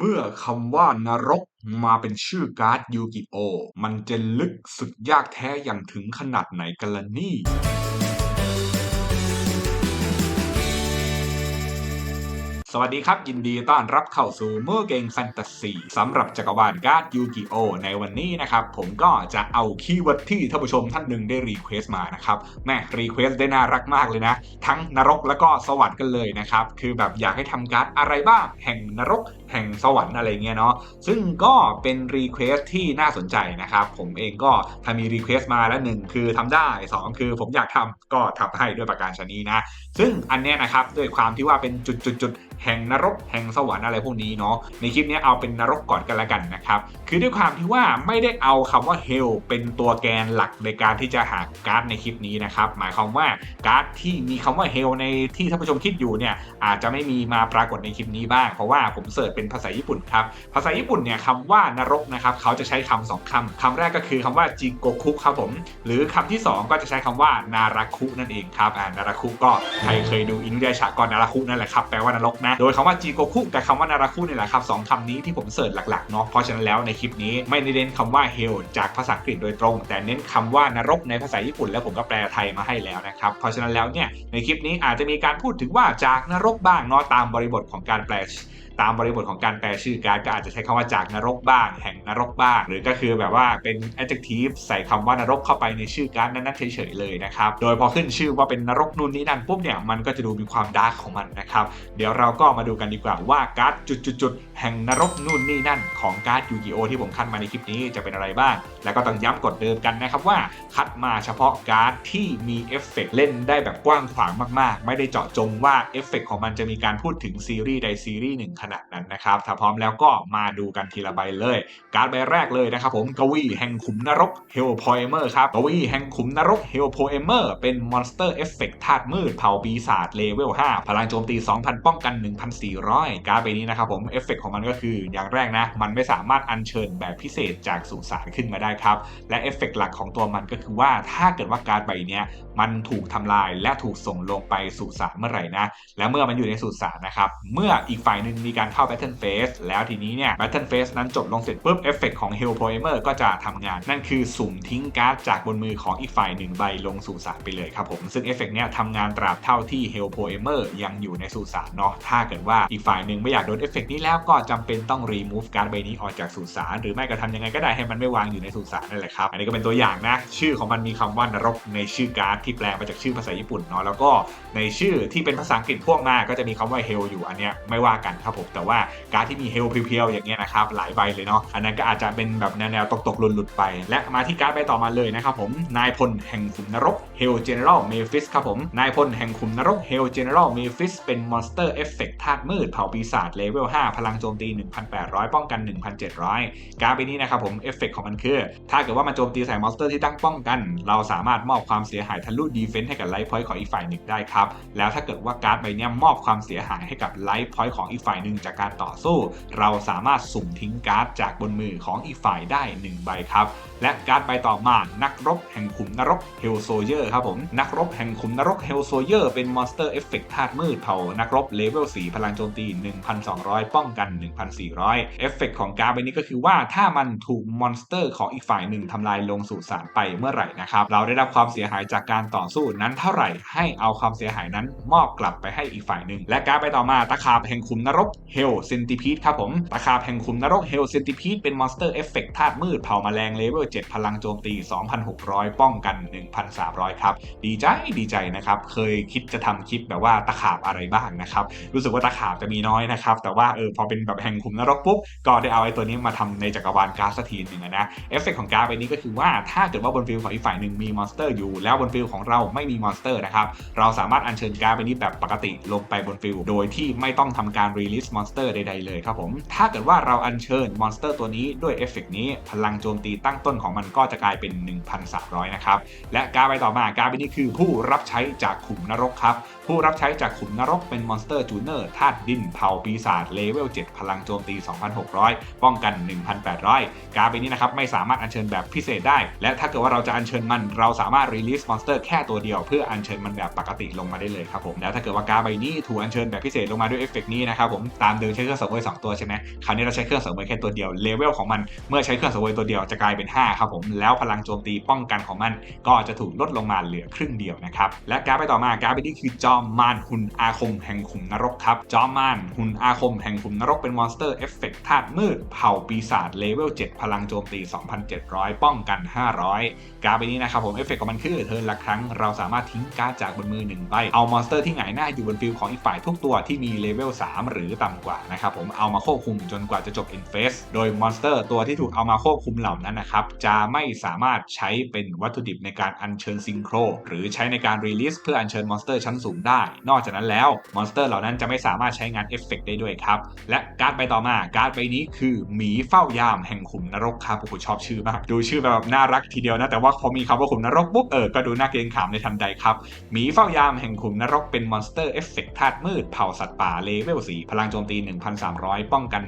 เมื่อคำว่านรกมาเป็นชื่อการ์ดยูกิโอ มันจะลึกสุดยากแท้อย่างถึงขนาดไหนกันล่ะนี่ สวัสดีครับ ยินดีต้อนรับเข้าสู่เมื่อเกงแฟนตาซีสำหรับจักรวาลการ์ดยูกิโอในวันนี้นะครับ ผมก็จะเอาคีย์เวิร์ดที่ท่านผู้ชมท่านหนึ่งได้รีเควสต์มานะครับแม่รีเควสต์ได้น่ารักมากเลยนะ ทั้งนรกแล้วก็สวรรค์กันเลยนะครับ คือแบบอยากให้ทำการ์ดอะไรบ้าง แห่งนรก แห่งสวรรค์อะไรเงี้ยเนาะซึ่งก็เป็นรีเควสที่น่าสนใจนะครับ ผมเองก็ถ้ามีรีเควสมาแล้วหนึ่งคือทำได้ 2 คือผมอยากทำก็ทำให้ด้วยประการชนีนะซึ่งอันเนี้ยนะครับด้วยความที่ว่าเป็นจุดจุดจุดๆๆแห่งนรกแห่งสวรรค์อะไรพวกนี้เนาะในคลิปนี้เอาเป็นนรกก่อนกันละกันนะครับคือด้วยความที่ว่าไม่ได้เอาคำว่าเฮลเป็นตัวแกนหลักในการที่จะหาการ์ดในคลิปนี้นะครับหมายความว่าการ์ดที่มีคำว่าเฮลในที่ท่านผู้ชมคิดอยู่เนี่ยอาจจะไม่มีมาปรากฏในคลิปนี้บ้าง เพราะว่าผมเสิร์ชเป็นภาษาญี่ปุ่นครับภาษาญี่ปุ่นเนี่ยคำว่านรกนะครับเขาจะใช้คำสองคำคำแรกก็คือคำว่าจิโกคุครับผม หรือคำที่สองก็จะใช้คำว่านาราคุนั่นเองครับอ่านาราคุก็ใครเคยดูอินุยาชะกรนาราคุนั่นแหละครับแปลว่านรกนะโดยคำว่าจีโกคุกับคำว่านาราคุนี่แหละครับสองคำนี้ที่ผมเสิร์ชหลักๆเนาะเพราะฉะนั้นแล้วในคลิปนี้ไม่ได้เน้นคำว่า hell จากภาษาอังกฤษโดยตรง แต่เน้นคำว่านรกในภาษาญี่ปุ่นแล้วผมก็แปลไทยมาให้แล้วนะครับเพราะฉะนั้นแล้วเนี่ยในคลิปนี้อาจจะมีการพูดถึงว่าจากนรกบ้างเนาะตามบริบทของการแปล ตามบริบทของการแปลชื่อการ์ดก็อาจจะใช้คำว่าจากนรกบ้าง แห่งนรกบ้าง หรือก็คือแบบว่าเป็น adjective ใส่คำว่านรกเข้าไปในชื่อการ์ดนั้นๆเฉยๆเลยนะครับโดยพอขึ้นชื่อว่าเป็นนรกนู่นนี่นั่นปุ๊บเนี่ยมันก็จะดูมีความดาร์กของมันนะครับเดี๋ยวเราก็มาดูกันดีกว่าว่าการ์ดจุดๆแห่งนรกนู่นนี่นั่นของการ์ดยูกิโอที่ผมคัดมาในคลิปนี้จะเป็นอะไรบ้าง แล้วก็ต้องย้ำกฎเดิมกันนะครับว่าคัดมาเฉพาะการ์ดที่มีเอฟเฟกต์เล่นได้แบบกว้างขวางมากๆ ไม่ได้เจาะจงว่าเอฟเฟกต์ของมันจะมีการพูดถึงซีรีส์ใดซีรีส์หนึ่งขนาดนั้นนะครับถ้าพร้อมแล้วก็มาดูกันทีละใบเลย การใบแรกเลยนะครับผมกวีแห่งขุมนรกเฮลโพเอเมอร์ครับกวีแห่งขุมนรกเฮลโพเอเมอร์เป็นมอนสเตอร์เอฟเฟกต์ธาตุมืดเผ่าปีศาจเลเวล 5 พลังโจมตี 2,000 ป้องกัน 1,400 การใบนี้นะครับผมเอฟเฟกต์ของมันก็คือ อย่างแรกนะ มันไม่สามารถอัญเชิญแบบพิเศษจากสุสานขึ้นมาได้ครับ และเอฟเฟกต์หลักของตัวมันก็คือว่าถ้าเกิดว่าการใบนี้มันถูกทำลายและถูกส่งลงไปสู่สารเมื่อไหร่นะและเมื่อมันอยู่ในสุสานนะครับเมื่ออีกฝ่ายหนึ่งมีการเข้า Battle Phase แล้วทีนี้เนี่ย Battle Phase นั้นจบลงเสร็จปุ๊บเอฟเฟกของ Hell Poemer ก็จะทำงาน นั่นคือสุ่มทิ้งการ์ดจากบนมือของอีกฝ่ายหนึ่งใบลงสู่สารไปเลยครับผมซึ่งเอฟเฟกเนี้ยทำงานตราบเท่าที่ Hell Poemer ยังอยู่ในสุสานเนาะถ้าเกิดว่าอีกฝ่ายหนึ่งไม่อยากโดนเอฟเฟกนี้แล้วก็จำเป็นต้อง remove การ์ดใบนี้ออกจากสุสานหรือไม่ก็ทำยังไงก็ได้ให้มันไม่วางอยู่ในสุสานนั่นแหละครับอันนี้ก็เป็นตัวอย่างนะชื่อของมันมีคำว่านรกในชื่อการ์ดที่แปลมาจากชื่อภาษาญี่ปุ่นเนาะแล้วก็ในชื่อที่เป็นภาษาอังกฤษพ่วงมาก็จะมีคำว่า hell อยู่อันเนี้ยไม่ว่ากันครับผมแต่ว่าการที่มีเฮลเพียวๆอย่างเงี้ยนะครับหลายใบเลยเนาะอันนั้นก็อาจจะเป็นแบบแนวๆตกๆหลุดๆไป และมาที่การ์ดใบต่อมาเลยนะครับผมนายพลแห่งขุมนรก hell general Mephis ครับผม นายพลแห่งขุมนรก hell general Mephis เป็น monster effect ธาตุมืดเผ่าปีศาจเลเวล 5 พลังโจมตี 1,800 ป้องกัน 1,700 การ์ดใบนี้นะครับผมเอฟเฟกของมันคือ ถ้าเกิดว่ามันโจมตีใส่มอนสเตอร์ที่ตั้งป้องกัน เราสามารถมอบความเสียหายทะลุดีเฟนส์ให้กับไลฟ์พอยต์ของอีกฝ่ายหนึ่งได้ครับ แล้วถ้าเกิดว่าการ์ดใบนี้มอบความเสียหายให้กับไลฟ์พอยต์ของอีกฝ่ายหนึ่งจากการต่อสู้ เราสามารถสุ่มทิ้งการ์ดจากบนมือของอีกฝ่ายได้ 1 ใบครับ และการ์ดใบต่อมา นักรบแห่งขุมนรกเฮลโซเยอร์ครับผม นักรบแห่งขุมนรกเฮลโซเยอร์เป็นมอนสเตอร์เอฟเฟกต์ธาตุมืดเผ่า นักรบเลเวล 4 พลังโจมตี 1,200 ป้องกัน 1,400 เอฟเฟกต์ของการ์ดใบนี้ก็คือว่าถ้ามันถูกมอนสเตอร์ของอีกฝ่ายหนึ่งทำลายลงสู่สารไปเมื่อไหร่นะครับ เราได้รับความเสียหายจากการต่อสู้นั้นเท่าไหร่ให้เอาความเสียหายนั้นมอบกลับไปให้อีกฝ่ายหนึ่งและการ์ดใบต่อมาตะขาบแห่งขุมนรกเฮลเซนติพีดครับผมตะขาบแห่งขุมนรกเฮลเซนติพีดเป็นมอนสเตอร์เอฟเฟกต์ธาตุมืดเผ่าแมลงเลเวล7พลังโจมตี 2,600 ป้องกัน 1,300 ครับ ดีใจดีใจนะครับ เคยคิดจะทำคลิปแบบว่าตะขาบอะไรบ้างนะครับ รู้สึกว่าตะขาบจะมีน้อยนะครับ แต่ว่าเออพอเป็นแบบแห่งขุมนรกปุ๊บ ก็ได้เอาไอ้ตัวนี้มาทำในจักรวาลการ์ดสักทีหนึ่งนะ เอฟเฟกต์ของการ์ดใบนี้ก็คือว่าถ้าเกิดว่าบนฟิลของอีกฝ่ายหนึ่งมีมอนสเตอร์อยู่ แล้วบนฟิลของเราไม่มีมอนสเตอร์นะครับ เราสามารถอัญเชิญการ์ดใบนี้แบบปกติลงไปบนฟิลโดยที่ไม่ต้องทำการรีลิสมอนสเตอร์ใดๆเลยครับผม ถ้าเกิดว่าเราอัญเชิญมอนสเตอร์ตัวนี้ด้วยเอฟเฟกนี้พลังโจมตีตั้งต้นของมันก็จะกลายเป็น 1,300 นะครับ และการไปต่อมาการไปนี้คือผู้รับใช้จากขุมนรกครับ ผู้รับใช้จากขุมนรกเป็นมอนสเตอร์จูเนอร์ธาตุดินเผ่าปีศาจเลเวล 7 พลังโจมตี 2,600 ป้องกัน 1,800 การไปนี้นะครับไม่สามารถอัญเชิญแบบพิเศษได้ และถ้าเกิดว่าเราจะอัญเชิญมันเราสามารถรีลิสมอนสเตอร์แค่ตัวเดียวเพื่ออัญเชิญมันแบบปกติลงมาได้เลยครับผมแล้วถ้าเกิดว่าการใบนี้ถูกอัญเชิญแบบพิเศษลงมาด้วยเอฟเฟกนี้นะครับผมตามเดิมใช้เครื่องสริมเวยสองตัวใช่ไหมคราวนี้เราใช้เครื่องสริมเวยแค่ตัวเดียวเลเวลของมันเมื่อใช้เครื่องสริมเวยตัวเดียวจะกลายเป็น 5ครับผมแล้วพลังโจมตีป้องกันของมัน ก็จะถูกลดลงมาเหลือครึ่งเดียวนะครับและการไปต่อมาการไปนี้คือจอมมารหุ่นอาคมแห่งขุมนรกครับจอมมารหุ่นอาคมแห่งขุมนรกเป็นมอนสเตอร์เอฟเฟกต์ธาตุมืดเผ่าปีศาจเลเวล7พลังโจมตี 2,700 ป้องกัน 500 การไปนี้นะครับผมเอฟเฟกต์ของมันคือเทิร์นละครั้งเราสามารถทิ้งการ์ดจากบนมือ1ใบเอามอนสเตอร์ที่หงายหน้าอยู่บนฟิลของอีกฝ่ายทุกตัวที่มีเลเวล3หรือต่ำกว่านะครับผมเอามาควบคุมจนกว่าจะจบอินเฟสโดยมอนสเตอร์ตัวที่ถูกเอามาควบคุมเหล่านั้นนะครับจะไม่สามารถใช้เป็นวัตถุดิบในการอัญเชิญซิงโครหรือใช้ในการรีลิสเพื่ออัญเชิญมอนสเตอร์ชั้นสูงได้ นอกจากนั้นแล้วมอนสเตอร์เหล่านั้นจะไม่สามารถใช้งานเอฟเฟกได้ด้วยครับ และการ์ดใบต่อมาการ์ดใบนี้คือหมีเฝ้ายามแห่งขุมนรกครับโอ้โหชอบชื่อมาก ดูชื่อแบบน่ารักทีเดียวนะ แต่ว่าพอมีคำว่าขุมนรกปุ๊บเออก็ดูน่าเกรงขามในทันใดครับหมีเฝ้ายามแห่งขุมนรกเป็นมอนสเตอร์เอฟเฟกธาตุมืดเผ่าสัตว์ป่าเลเวล4พลังโจมตี 1,300 ป้องกัน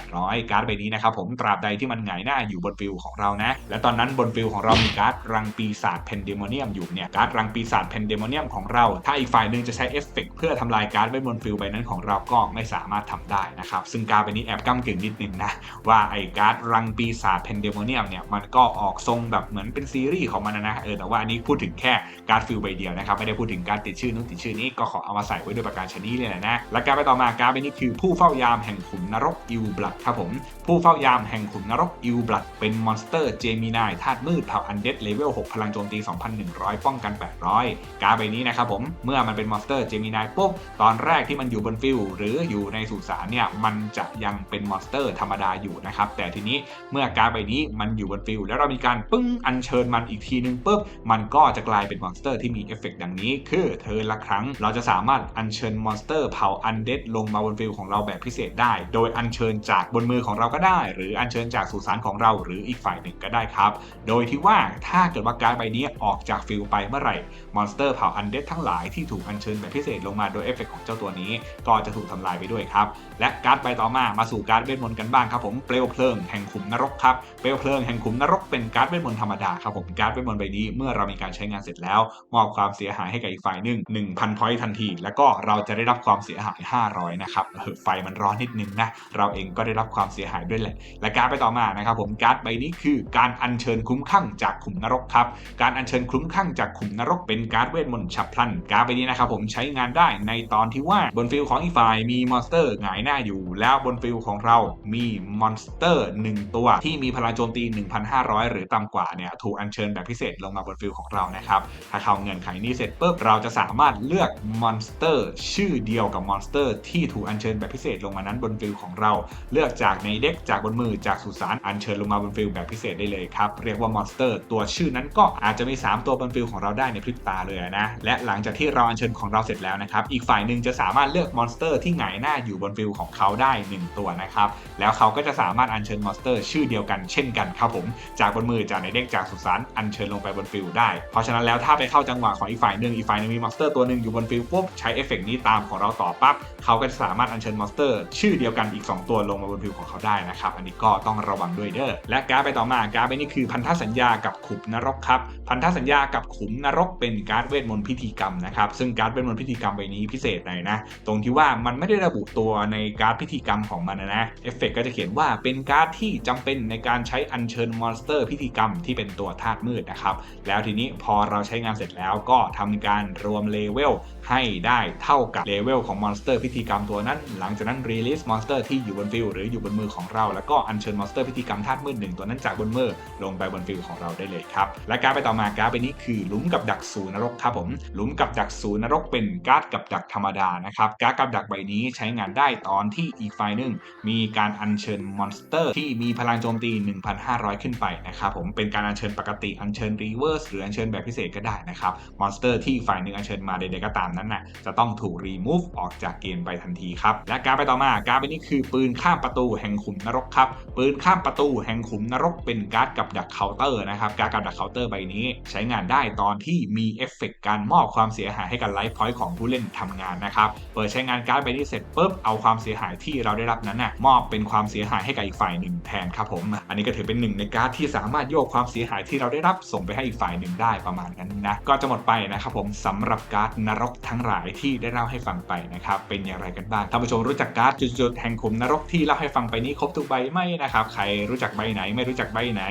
1,800 การ์ดใบนี้นะครับผมตราบใดที่มันหงายหน้าอยู่บนฟิลของเรานะและตอนนั้นบนฟิลของเรามีการ์ดรังปีศาจเพนเดโมเนียมอยู่เนี่ยการ์ดรังปีศาจเพนเดโมเนียมของเรา ถ้าอีกฝ่ายหนึ่งจะใช้เอฟเฟกเพื่อทำลายการ์ดไว้บนฟิลใบนั้นของเราก็ไม่สามารถทำได้นะครับซึ่งการ์ดใบนี้แอบก้ากึ่งนิดนึงนะว่าไอ้การ์ดรังปีศาจเพนเดโมเนียมเนี่ยมันก็ออกทรงแบบเหมือนเป็นซีรีส์ของมันนะเออแต่ว่าอันนี้พูดถึงแค่การ์ดฟิลใบเดียวนะครับไม่ได้พูดถึงการติดชื่อนู้นติดชื่อนี้ก็ขอเอามาใส่ไว้ด้วยประการชนีเลยนะและการไปต่อมาการ์ดใบนี้คือผู้เฝ้ายามแห่งขุมนรกอิวบลัดครับผมผู้เฝ้ายามแห่งขุมนรกอิวบลัดเป็นมอนสเตอร์เจมินายธาตุมืดเผ่าอันเดดเลเวล 6 พลังโจมตี 2,100 ป้องกัน 800 การ์ดใบนี้นะครับผม เมื่อมันเป็นมอนสเตอร์เจมินายปุ๊บ ตอนแรกที่มันอยู่บนฟิลหรืออยู่ในสุสานเนี่ย มันจะยังเป็นมอนสเตอร์ธรรมดาอยู่นะครับ แต่ทีนี้เมื่อการ์ดใบนี้มันอยู่บนฟิลแล้วเรามีการปึ้งอัญเชิญมันอีกทีนึงปุ๊บ มันก็จะกลายเป็นมอนสเตอร์ที่มีเอฟเฟกต์ดังนี้ คือเธอละครั้งเราจะสามารถอัญเชิญมอนสเตอร์เผ่าอันเดดลงมาบนฟิลของเราแบบพิเศษได้ โดยอัญเชิญจากบนมือของเราก็ได้ หรืออัญเชิญจากสุสานของเราหรืออีกฝ่ายหนึ่งก็ได้ครับ โดยที่ว่าถ้าเกิดว่าการ์ดใบนี้ออกจากฟิลไปเมื่อไหร่มอนสเตอร์เผ่าอันเดดทั้งหลายที่ถูกอัญเชิญแบบพิเศษลงมาโดยเอฟเฟกต์ของเจ้าตัวนี้ ก็จะถูกทำลายไปด้วยครับ และการ์ดใบต่อมามาสู่การ์ดเวทมนต์กันบ้างครับผมเปลวเพลิงแห่งขุมนรกครับเปลวเพลิงแห่งขุมนรกเป็นการ์ดเวทมนต์ธรรมดาครับผมการ์ดเวทมนต์ใบนี้เมื่อเรามีการใช้งานเสร็จแล้ว มอบความเสียหายให้กับอีกฝ่ายหนึ่ง1,000พอยต์ทันที แล้วก็เราจะได้รับความเสียหาย 500 นะครับไฟมันร้อนนิดนึงนะเราเองก็ได้รับความเสียหายด้วยแหละและการดไปต่อมานะครับผมการ์ดใบนี้คือการอัญเชิญคุ้มข้างจากขุมนรกครับ การอัญเชิญคุ้มข้างจากขุมนรกเป็นการเวทมนต์ฉับพลัน การ์ดใบนี้นะครับผมใช้งานได้ในตอนที่ว่าบนฟิลของอีกฝ่ายมีมอนสเตอร์หงายหน้าอยู่ แล้วบนฟิลของเรามีมอนสเตอร์ 1 ตัวที่มีพลังโจมตี 1,500 หรือต่ำกว่าเนี่ยถูกอัญเชิญแบบพิเศษลงมาบนฟิลของเรานะครับถ้าเข้าเงื่อนไขนี้เสร็จปุ๊บเราจะสามารถเลือกมอนสเตอร์ ชื่อเดียวกับมอนสเตอร์ ที่ถูกอัญเชิญแบบพิเศษลงมานั้นบนฟิลของเรา เลือกจากในเด็กจากบนมือจากสุสานอัญเชิญลงมาบนฟิลแบบพิเศษได้เลยครับ เรียกว่ามอนสเตอร์ตัวชื่อนั้นก็อาจจะมี 3 ตัวบนฟิลของเราได้ในพริบตาเลยนะ และหลังจากที่เราอัญเชิญของเราเสร็จแล้วนะครับ อีกฝ่ายหนึ่งจะสามารถเลือกมอนสเตอร์ที่หงายหน้าอยู่บนฟิลของเขาได้ 1 ตัวนะครับ แล้วเขาก็จะสามารถอัญเชิญมอนสเตอร์ชื่อเดียวกันเช่นกันครับผม จากบนมือจากในเด็กจากสุสานอัญเชิญลงไปบนฟิลได้ เพราะฉะนั้นแล้วถ้าไปเข้าจังหวะของอีกฝ่ายหนึ่งอีกฝ่ายหนึ่งมีมอนสเตอร์ตัวหนึ่งอยู่บนฟิลปุ๊บใช้เอฟเฟกนี้ตามของเราต่อปั๊บเขาก็จะสามารถอัญเชิญมอนสเตอร์ ชื่อเดียวกันอีก 2 ตัวลงมาบนฟิลของเขาได้นะครับอันนี้ก็ต้องระวังด้วยเด้อและการ์ดไปต่อมาการ์ดไปนี่คือพันธสัญญากับขุมนรกครับพันธสัญญากับขุมนรกเป็นการ์ดเวทมนต์พิธีกรรมนะครับซึ่งการ์ดเวทมนต์พิธีกรรมใบนี้พิเศษหน่อยนะตรงที่ว่ามันไม่ได้ระบุตัวในการ์ดพิธีกรรมของมันนะเอฟเฟกก็จะเขียนว่าเป็นการ์ดที่จำเป็นในการใช้อัญเชิญมอนสเตอร์พิธีกรรมที่เป็นตัวธาตุมืดนะครับแล้วทีนี้พอเราใช้งานเสร็จแล้วก็ทำการรวมเลเวลให้ได้เท่ากับเลเวลของมอนสเตอร์พิธีกรรมตัวนั้น หลังจากนั้นรีลิสมอนสเตอร์ที่อยู่บนฟิลหรืออยู่บนมือของเรา แล้วก็อัญเชิญมอนสเตอร์พิธีกรรมธาตุมืดหนึ่งตัวนั้นจากบนมือลงไปบนฟิลของเราได้เลยครับ และการไปต่อมาการไปนี้คือหลุมกับดักสูนรกครับผมหลุมกับดักสูนรกเป็นการ์ดกับดักธรรมดานะครับการ์ดกับดักใบนี้ใช้งานได้ตอนที่อีกฝ่ายหนึ่งมีการอัญเชิญมอนสเตอร์ ที่มีพลังโจมตี 1,500 ขึ้นไปนะครับผมเป็นการอัญเชิญปกติอัญเชิญรีเวิร์สหรืออัญเชิญแบบพิเศษก็ได้นะครับมอนสเตอร์ที่ฝ่ายหนึ่งอัญเชิญมาใดๆก็ตามนั้นน่ะจะต้องถูกรีมูฟออกจากเกมไปทันทีครับและการไปต่อมาการไปนี้คือปืนข้ามประตูแห่งขุมนรกครับปืนข้ามประตูแห่งขุมนรกเป็นการ์ดกับดักเคาน์เตอร์นะครับการ์ดกับดักเคาน์เตอร์ใบนี้ ใช้งานได้ตอนที่มีเอฟเฟกต์การมอบความเสียหายให้กับไลฟ์พอยต์ของผู้เล่นทำงานนะครับเปิดใช้งานการ์ดใบนี้เสร็จปุ๊บเอาความเสียหายที่เราได้รับนั้นน่ะมอบเป็นความเสียหายให้กับอีกฝ่ายหนึ่งแทนครับผม อันนี้ก็ถือเป็นหนึ่งในการ์ดที่สามารถโยกความเสียหายที่เราได้รับส่งไปให้อีกฝ่ายหนึ่งได้ประมาณนั้นนะก็จะหมดไปนะครับผมสำหรับการ์ดนรกทั้งหลายที่ได้เล่าให้ฟังไปนะครับเป็นอย่างไรกันบ้างท่านผู้ชมรู้จักการ์ดจุดๆแห่งขุมนรกที่เล่าให้ฟังไปนี้ครบทุกใบไหมนะครับใครรู้จักใบไหนไม่รู้จักใบไหน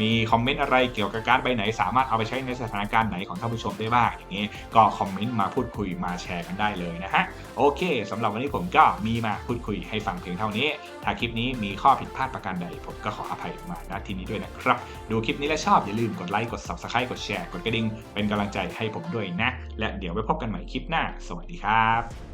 มีคอมเมนต์อะไรเกี่ยวกับการ์ดใบไหน สามารถเอาไปใช้ในสถานการณ์ไหนของท่านผู้ชมได้บ้างอย่างนี้ ก็คอมเมนต์มาพูดคุยมาแชร์กันได้เลยนะฮะโอเคสำหรับวันนี้ผมก็มีมาพูดคุยให้ฟังเพียงเท่านี้ ถ้าคลิปนี้มีข้อผิดพลาดประการใด ผมก็ขออภัยมาณที่นี้ด้วยนะครับ ดูคลิปนี้แล้วชอบอย่าลืมกดไลค์กด subscribe กดแชร์กดกระดิ่งเป็นกำลังใจให้ผมด้วยนะ และเดี๋ยวไว้พบกันใหม่คลิปหน้า สวัสดีครับ